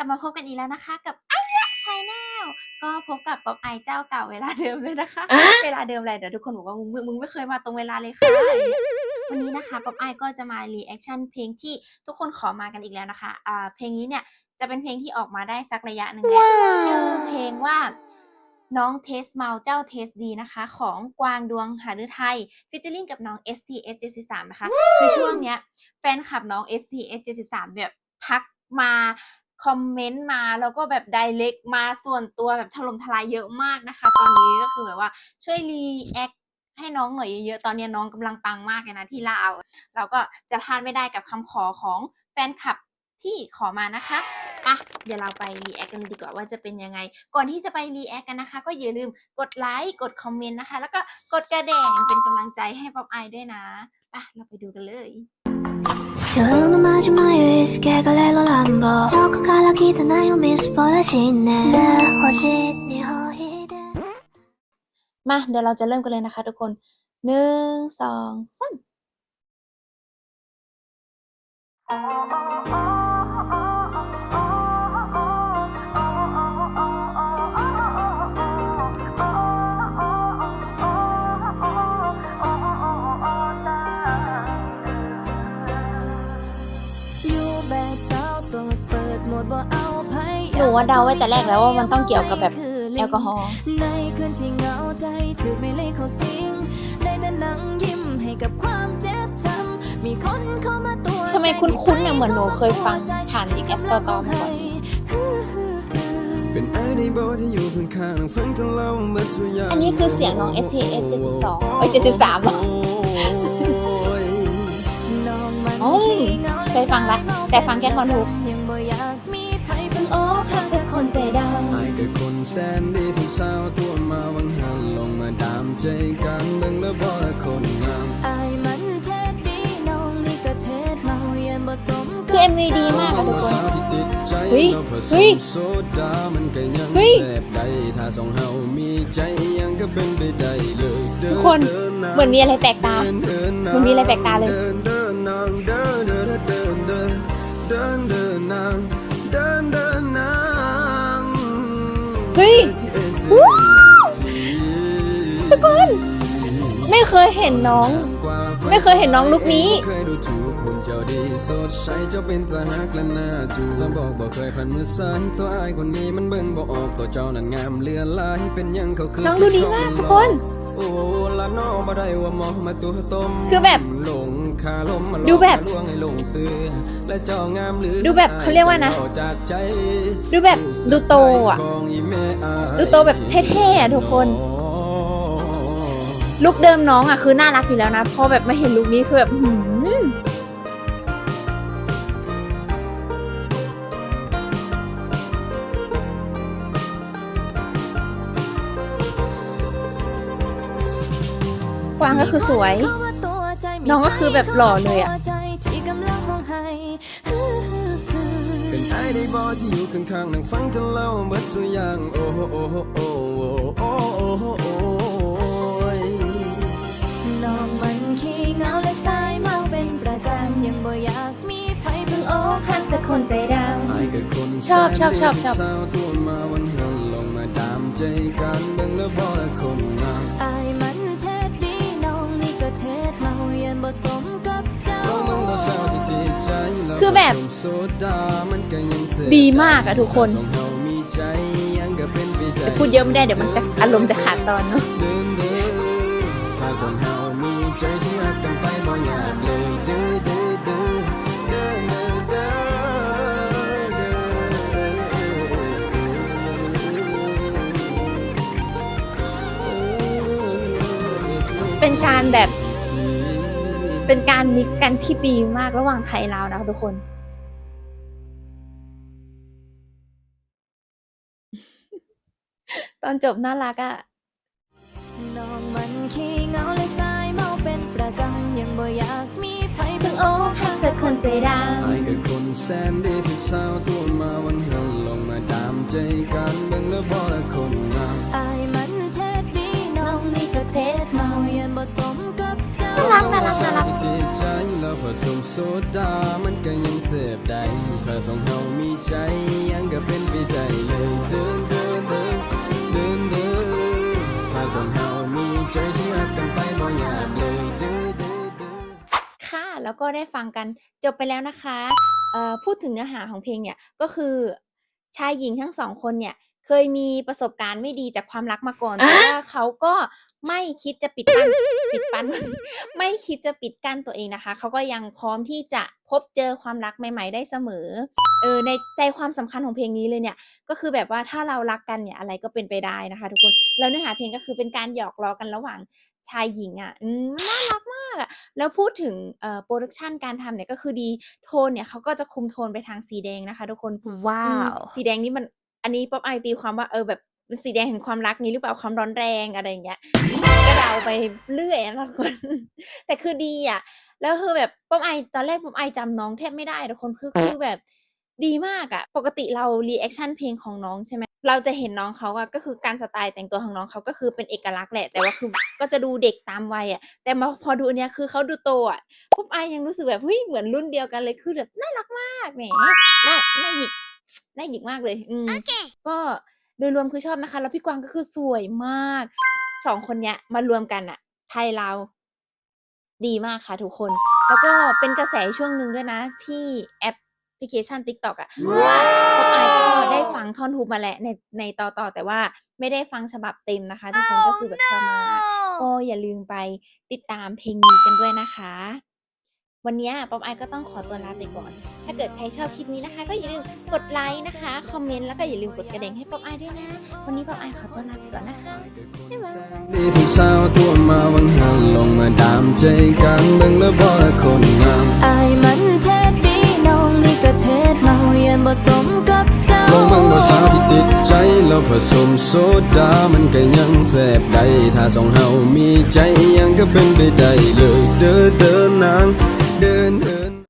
ลับมาพบกันอีกแล้วนะคะกับไอ้ยะชาแนลก็พบกับป๊อปไอเจ้าเก่าเวลาเดิมเลยนะคะอะเวลาเดิมอะไรเดี๋ยวทุกคนบอกว่ามึงมึงมึงไม่เคยมาตรงเวลาเลยค่ะอะไรอย่างเงี้ยวันนี้นะคะป๊อปไอก็จะมารีแอคชั่นเพลงที่ทุกคนขอมากันอีกแล้วนะคะอ่าเพลงนี้เนี่ยจะเป็นเพลงที่ออกมาได้สักระยะหนึ่งแล้วชื่อเพลงว่าน้องเทสเมาเจ้าเทสดีนะคะ ของกวางดวงหฤทัยฟิชเจอริงกับน้อง STS 73นะคะคือช่วงเนี้ยแฟนคลับน้อง STS 73แบบทักมา คอมเมนต์มาแล้วก็แบบไดเ c กมาส่วนตัวแบบถล่มทลายเยอะมากนะคะ ตอนนี้ก็คือแบบว่าช่วยรีแอคให้น้องหน่อยเยอะๆ ตอนนี้น้องกำลังปังมากเลยนะที่ลาว เราก็จะพลาดไม่ได้กับคำขอของแฟนคลับที่ขอมานะคะอะเดี๋ยวเราไปรีแอคกันดีกว่าว่าจะเป็นยังไง ก่อนที่จะไปรีแอคกันนะคะ ก็อย่าลืมกดไลค์กดคอมเมนต์นะคะ แล้วก็กดกระดิ่งเป็นกำลังใจให้ป๊อปไอด้วยนะอะเราไปดูกันเลย 夜のまじまゆ意識がレロランボ遠くから来たなよみすぼらしいねね星にほいで มาเดี๋ยวเราจะเริ่มกันเลยนะคะทุกคนหนึ่งสองสาม อยู่ ว่าเดาไว้แต่แรกแล้วว่ามันต้องเกี่ยวกับแบบแอลกอฮอล์ในคืนที่เหงาใจถูกไม่เลยเขาสิงได้แต่นั่งยิ้มให้กับความเจ็บช้ำมีคนเข้ามาตัวทำไมคุ้นๆเนี่ยเหมือนหนูเคยฟังผ่านแอปต่อๆมาก่อนเป็นไอ้ในโบที่อยู่ข้างๆนั่งฟังจนเราเบิดสุยางอันนี้คือเสียงน้อง STS 72เอ้ย73เหรอน้องมันโอ้ยขี้เหงาเคยฟังละแต่ฟังแค่ท่อนฮุกำไอ้กับคนแสนดีทั้งสาวตัวมาวังหันลงมาดามใจกันเบิ่งแล้วบ่ละคนงามอายมันเทศดีน้องนี่ก็เทศเมาเย็นบ่สมคือ MV ดีมากอะทุกคนสาวที่ติดใจเฮ้ยเราผสเฮ้ยมโซดามันก็ยังเฮ้ยแสบได้ถ้าสองเฮามีใจยังก็เป็นไปได้เลยเดิทุกคนดิะเหมือนมีอะไรแปลกตาเดินเดินเหมือนมีอะไรแปลกตาเลย เคยเห็นน้อง ไม่เคยเห็นน้องลุคนี้เคยดูถูกคุณเจ้าดีสดใสเจ้าเป็นตาฮักและน่าจูบสมบอกบอกเคยผ่านมือซ้ายตัวอายคนนี้มันเบิ่งบ่ออกตัวเจ้านั้นงามเลือนลายเป็นหยังเขาคือน้องดูดีมากทุกคนโอ้ละน้อบ่ได้ว่ามองมาตัวต้มคือแบบหลงคาลมมาหลอกดูแบบมาลวงให้หลงซื้อและเจ้างามหรือดูแบบเขาเรียกว่านะเจ้จากใจดูแบบดูโตอะของอีแม่อายดูโตแบบเท่ๆอะทุกคน ลุคเดิมน้องอะคือน่ารักอยู่แล้วนะพอแบบมาเห็นลุคนี้คือแบบหืมกวางก็คือสวย น้องก็คือแบบหล่อเลยอะที่กำลังมองให้เป็นไอ้ในบอที่อยู่ข้างๆนั่งฟังจนเล่าเบิดสุอยางโอ้โหโอ้โห ชอบชอบชอบชอบสาวตัวมาวันหันลงมาดามใจกันเบิ่งแล้วบ่ละคนงามอายมันเทศดีน้องนี่ก็เทศเมาเย็นบ่สมกับเจ้าเราเบิ่งบ่สาวที่ติดใจล้วคือแบบผสมโซดามันก็ยังเสพดีมากอะทุกคนสองเฮามีใจยังก็เป็นไปได้แต่พูดเยอะไม่ได้เดี๋ยวมันจะอารมณ์จะขาดตอนเนาะ เป็นการแบบ เป็นการมิกกันที่ดีมากระหว่างไทยลาวนะคะทุกคน ตอนจบน่ารักอะน้องมันขี้เหงาและสายเมาเป็นประจำยังบ่อยากมีไผเพิ่งอกหักจากคนใจดไอ้กับคนแสนดีที่สาวตัวมาวันหันลงมาดามใจกัน รักน่ารักน่ารักใจแล้วผสมโซดา มันก็ยังเสพได้ถ้าสองเฮามีใจยังก็เป็นไปได้เลยเดินเดินเดินเดินเดินถ้าสองเฮามีใจเชื่อกันไปบ่อยากเลยเดินเดินเดินค่ะแล้วก็ได้ฟังกันจบไปแล้วนะคะเอ่อพูดถึงเนื้อหาของเพลงเนี่ยก็คือชายหญิงทั้งสองคนเนี่ยเคยมีประสบการณ์ไม่ดีจากความรักมาก่อนแต่ว่าเขาก็ ไม่คิดจะปิดกั้นปิดปันไม่คิดจะปิดกั้นตัวเองนะคะ เขาก็ยังพร้อมที่จะพบเจอความรักใหม่ ๆ ได้เสมอ เออในใจความสำคัญของเพลงนี้เลยเนี่ย ก็คือแบบว่าถ้าเรารักกันเนี่ยอะไรก็เป็นไปได้นะคะ ทุกคนแล้วเนื้อหาเพลงก็คือเป็นการหยอกล้อกันระหว่างชายหญิงอะอืมมันน่ารักมากอะแล้วพูดถึงเอ่อโปรดักชันการทำเนี่ยก็คือดีโทนเนี่ยเขาก็จะคุมโทนไปทางสีแดงนะคะ ทุกคนว้าอืมวสีแดงนี่มันอันนี้ป๊อปไอตีความว่าเออแบบ เป็นสีแดงแห่งความรักนี้หรือเปล่าความร้อนแรงอะไรอย่างเงี้ยก็เดาไปเรื่อยนะทุกคน แต่คือดีอะ แล้วคือแบบป๊อปไอตอนแรกป๊อปไอจำน้องแทบไม่ได้ทุกคนคือคือแบบดีมากอะปกติเรารีแอคชั่นเพลงของน้องใช่ไหมเราจะเห็นน้องเขาอะก็คือการสไตล์แต่งตัวของน้องเขาก็คือเป็นเอกลักษณ์แหละ แต่ว่าคือก็จะดูเด็กตามวัยอะแต่มาพอดูอันเนี้ยคือเขาดูโตอะป๊อปไอยังรู้สึกแบบเฮ้ยเหมือนรุ่นเดียวกันเลยคือแบบน่ารักมากแหมน่าน่าหยิกน่าหยิกมากเลย อืมก็ โดยรวมคือชอบนะคะ แล้วพี่กวางก็คือสวยมากสองคนเนี้ยมารวมกันอะไทยเราดีมากค่ะทุกคน แล้วก็เป็นกระแสช่วงหนึ่งด้วยนะ ที่แอปพลิเคชัน TikTok อะเพราะว่าป๊อปอายก็ได้ฟังท่อนฮุกมาแล้วในในต่อต่อแต่ว่าไม่ได้ฟังฉบับเต็มนะคะ ทุกคนก็คือแบบชอบมากก็อย่าลืมไปติดตามเพลงนี้กันด้วยนะคะ วันนี้ป๊อปไอก็ต้องขอตัวลาไปก่อน ถ้าเกิดใครชอบคลิปนี้นะคะ ก็อย่าลืมกดไลค์นะคะ คอมเมนต์แล้วก็อย่าลืมกดกระดิ่งให้ป๊อปไอด้วยนะ วันนี้ป๊อปไอขอตัวลาไปก่อนนะคะ บ๊ายบายดีทุกสาวทั่วมาวังหันลงมาดามใจกันเบิ่งแล้วบ่ละคนงามอายมันเทศดีน้องนี่ก็เทศเมาเย็นบ่สมกับเจ้าลองเบิ่งว่าสาวที่ติดใจแล้วผสมโซดามันก็ยังแสบได้ถ้าสองเฮามีใจยังก็เป็นไปได้เลยเด้อเด้อนาง เดิน